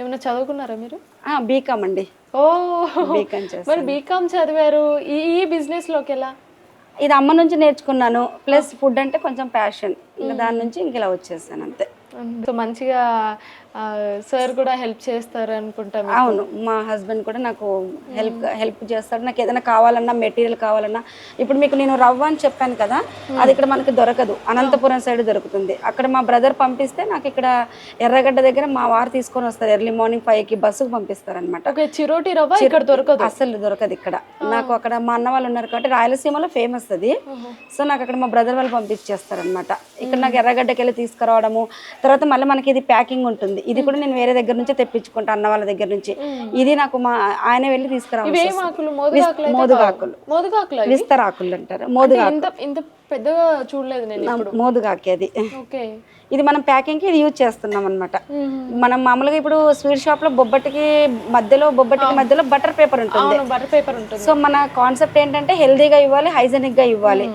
ఏమైనా చదువుకున్నారా మీరు? బీకామ్ అండి. ఓ బీకామ్ మరి బీకామ్ చదివారు. ఈ ఈ బిజినెస్లోకి ఎలా? ఇది అమ్మ నుంచి నేర్చుకున్నాను. ప్లస్ ఫుడ్ అంటే కొంచెం ప్యాషన్ ఇంకా దాని నుంచి ఇంక ఇలా వచ్చేసాను అంతే. సో మంచిగా సార్ కూడా హెల్ప్ చేస్తారు అనుకుంటా. అవును మా హస్బెండ్ కూడా నాకు హెల్ప్ హెల్ప్ చేస్తాడు. నాకు ఏదైనా కావాలన్నా మెటీరియల్ కావాలన్నా ఇప్పుడు మీకు నేను రవ్వ అని చెప్పాను కదా అది ఇక్కడ మనకి దొరకదు. అనంతపురం సైడ్ దొరుకుతుంది. అక్కడ మా బ్రదర్ పంపిస్తే నాకు ఇక్కడ ఎర్రగడ్డ దగ్గర మా వారు తీసుకొని వస్తారు. ఎర్లీ మార్నింగ్ ఫైవ్కి బస్సుకు పంపిస్తారనమాట ఓకే చిరోటి రవ్వ ఇక్కడ దొరకదు. అసలు దొరకదు ఇక్కడ. నాకు అక్కడ మా అన్న వాళ్ళు ఉన్నారు కాబట్టి రాయలసీమలో ఫేమస్ అది. సో నాకు అక్కడ మా బ్రదర్ వాళ్ళు పంపించేస్తారనమాట ఇక్కడ నాకు ఎర్రగడ్డకి వెళ్ళి తీసుకురావడము తర్వాత మళ్ళీ మనకి ఇది ప్యాకింగ్ ఉంటుంది. ఇది కూడా నేను వేరే దగ్గర నుంచి తెప్పించుకుంటా అన్న వాళ్ళ దగ్గర నుంచి. ఇది నాకు మా ఆయన వెళ్ళి తీసుకురావాలి. మోదుగాకులు మోదుగాకులు? విస్తరాకులు అంటారు. మోదుగా ఇంత పెద్దగా చూడలేదు నేను మోదుగాకి అది. ఇది మనం ప్యాకింగ్కి ఇది యూజ్ చేస్తున్నాం అనమాట మనం మామూలుగా ఇప్పుడు స్వీట్ షాప్లో బొబ్బటికి మధ్యలో బొబ్బటికి మధ్యలో బటర్ పేపర్ ఉంటుంది. బటర్ పేపర్ ఉంటుంది. సో మన కాన్సెప్ట్ ఏంటంటే హెల్దీగా ఇవ్వాలి హైజెనిక్గా ఇవ్వాలి